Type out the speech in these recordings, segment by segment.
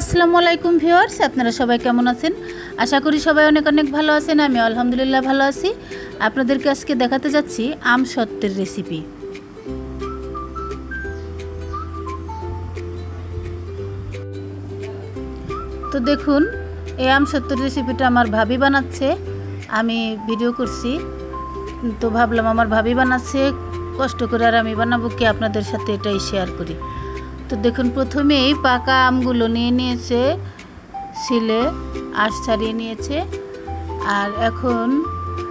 আসসালামু আলাইকুম ভিউয়ার্স, আপনারা সবাই কেমন আছেন? আশা করি সবাই অনেক অনেক ভালো আছেন, আমি আলহামদুলিল্লাহ ভালো আছি। আপনাদেরকে আজকে দেখাতে যাচ্ছি আম সত্ত্বের রেসিপি তো দেখুন, এই আম সত্ত্বের রেসিপিটা আমার ভাবি বানাচ্ছে, আমি ভিডিও করছি। তো ভাবলাম আমার ভাবি বানাচ্ছে, কষ্ট করে আর আমি বানাবো কি, আপনাদের সাথে এটাই শেয়ার করি। তো দেখুন, প্রথমেই পাকা আমগুলো নিয়ে নিয়েছে, শিলে আঁশ ছাড়িয়ে নিয়েছে। আর এখন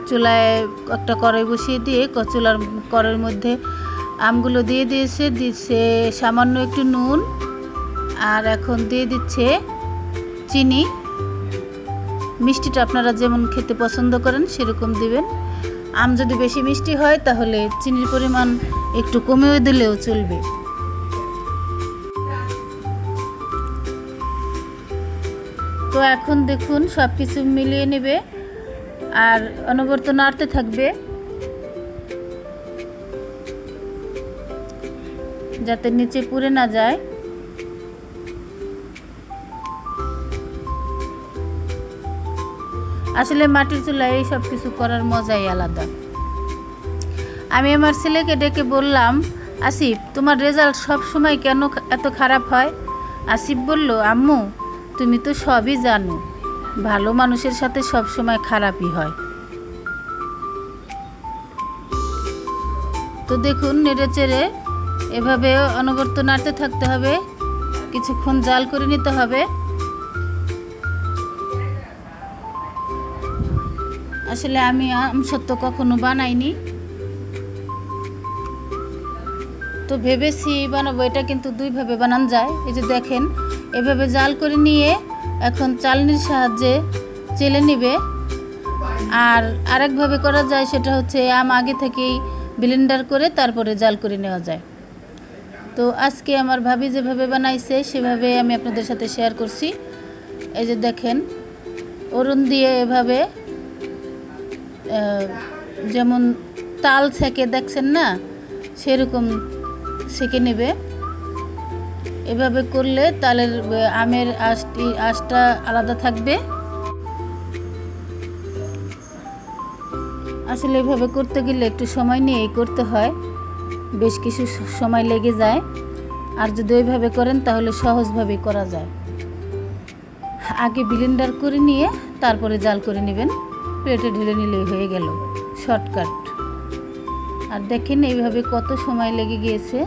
চুলায় একটা কড়াই বসিয়ে দিয়ে চুলার কড়াইয়ের মধ্যে আমগুলো দিয়ে দিয়েছে, দিচ্ছে সামান্য একটু নুন, আর এখন দিয়ে দিচ্ছে চিনি। মিষ্টিটা আপনারা যেমন খেতে পছন্দ করেন, সেরকম দিবেন। আম যদি বেশি মিষ্টি হয়, তাহলে চিনির পরিমাণ একটু কমেও দিলেও চলবে। তো এখন দেখুন সব কিছু মিলিয়ে নেবে আর অনবরত নাড়তে থাকবে। যাতে নিচে পুড়ে না যায়। আসলে মাটির চুলায় এই সব কিছু করার মজাই আলাদা। আমি আমার ছেলেকে ডেকে বললাম, আসিফ, তোমার রেজাল্ট সব সময় কেন এত খারাপ হয়? আসিফ বলল, আম্মু তুমি তো সবই জানো, ভালো মানুষের সাথে সব সময় খারাপই হয়। তো দেখুন, নেড়ে চেড়ে এভাবে অনবরত নাড়তে থাকতে হবে, কিছুক্ষণ জাল করে নিতে হবে। আসলে আমি আম সত্য কখনো বানাইনি। তো ভেবেছি বানাবো, এটা কিন্তু দুইভাবে বানান যায়। এই যে দেখেন, এভাবে জাল করে নিয়ে এখন চালনির সাহায্যে চেলে নিবে। আর আরেকভাবে করা যায় সেটা হচ্ছে আম আগে থেকেই ব্লেন্ডার করে তারপরে জাল করে নেওয়া যায়। তো আজকে আমার ভাবি যেভাবে বানাইছে, সেভাবে আমি আপনাদের সাথে শেয়ার করছি। এই যে দেখেন, অরুণ দিয়ে এভাবে যেমন তাল ছেঁকে দেখছেন না, সেরকম ছেঁকে নেবে। এভাবে করলে তালের আমের আঁশটি, আঁশটা আলাদা থাকবে। আসলে এভাবে করতে গেলে একটু সময় নিয়েই করতে হয়। বেশ কিছু সময় লেগে যায়। আর যদি ওইভাবে করেন তাহলে সহজভাবেই করা যায়। আগে ব্লেন্ডার করে নিয়ে তারপরে জাল করে নেবেন। প্লেটে ঢেলে নিলেই হয়ে গেল। শর্টকাট। আর দেখেন এইভাবে কত সময় লেগে গিয়েছে।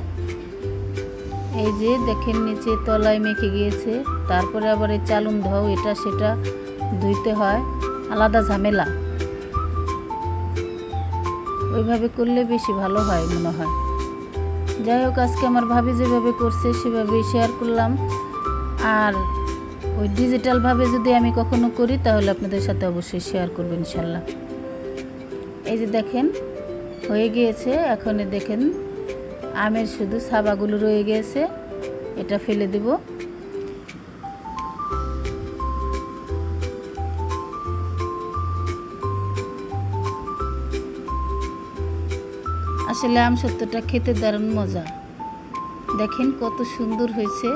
এই যে দেখেন নিচে তলায় মেখে গিয়েছে, তারপরে আবার এই চালুন ধাও এটা সেটা ধুইতে হয়, আলাদা ঝামেলা। ওইভাবে করলে বেশি ভালো হয় মনে হয়। যাই হোক, আজকে আমার ভাবি যেভাবে করছে সেভাবেই শেয়ার করলাম। আর ওই ডিজিটালভাবে যদি আমি কখনো করি, তাহলে আপনাদের সাথে অবশ্যই শেয়ার করব ইনশাল্লাহ। এই যে দেখেন, হয়ে গিয়েছে, এখন দেখেন আমের শুধু সাবাগুলো রয়ে গিয়েছে এটা ফেলে দেব। আসলে আম সত্যটা খেতে দারুণ মজা। দেখেন কত সুন্দর হয়েছে।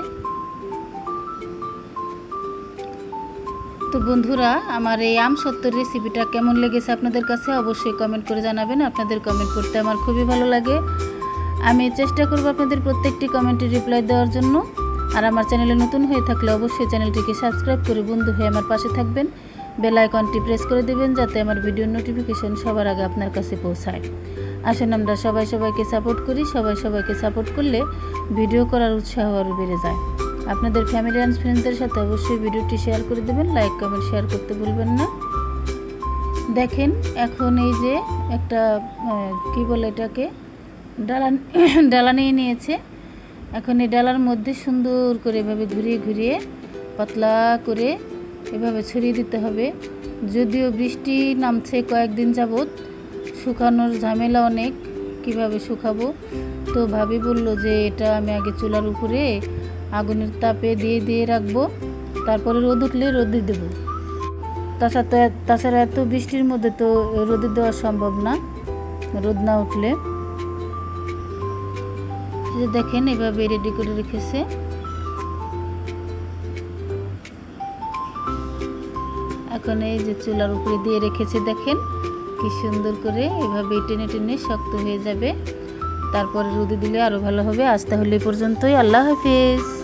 তো বন্ধুরা, আমার এই আম সত্যের রেসিপিটা কেমন লেগেছে আপনাদের কাছে অবশ্যই কমেন্ট করে জানাবেন। আপনাদের কমেন্ট করতে আমার খুবই ভালো লাগে। আমি চেষ্টা করব আপনাদের প্রত্যেকটি কমেন্টের রিপ্লাই দেওয়ার জন্য। আর আমার চ্যানেলে নতুন হয়ে থাকলে অবশ্যই চ্যানেলটিকে সাবস্ক্রাইব করে বন্ধু হয়ে আমার পাশে থাকবেন। বেল আইকনটি প্রেস করে দেবেন যাতে আমার ভিডিওর নোটিফিকেশন সবার আগে আপনার কাছে পৌঁছায়। আসেন আমরা সবাই সবাইকে সাপোর্ট করি, সবাই সবাইকে সাপোর্ট করলে ভিডিও করার উৎসাহ আরও বেড়ে যায়। আপনাদের ফ্যামিলি অ্যান্ড ফ্রেন্ডসদের সাথে অবশ্যই ভিডিওটি শেয়ার করে দেবেন লাইক কমেন্ট শেয়ার করতে ভুলবেন না। দেখেন, এখন এই যে একটা কি বলে এটাকে? ডালা ডালা নিয়ে নিয়েছে। এখন এই ডালার মধ্যে সুন্দর করে এভাবে ঘুরিয়ে ঘুরিয়ে পাতলা করে এভাবে ছড়িয়ে দিতে হবে। যদিও বৃষ্টি নামছে কয়েকদিন যাবৎ, শুকানোর ঝামেলা অনেক, কীভাবে শুকাবো? তো ভাবি বলল যে এটা আমি আগে চুলার উপরে আগুনের তাপে দিয়ে দিয়ে রাখব, তারপরে রোদ উঠলে রোদে দেবো। তাছাড়া তাছাড়া এত বৃষ্টির মধ্যে তো রোদে দেওয়া সম্ভব না, রোদ না উঠলে। যে দেখেন, এভাবে রেডি করে রেখেছে। এখন এই যে চুলার উপরে দিয়ে রেখেছে, দেখেন কি সুন্দর করে এভাবে টেনে টেনে শক্ত হয়ে যাবে। তারপরে রোদে দিলে আরও ভালো হবে। আজ তাহলে পর্যন্তই। আল্লাহ হাফিজ।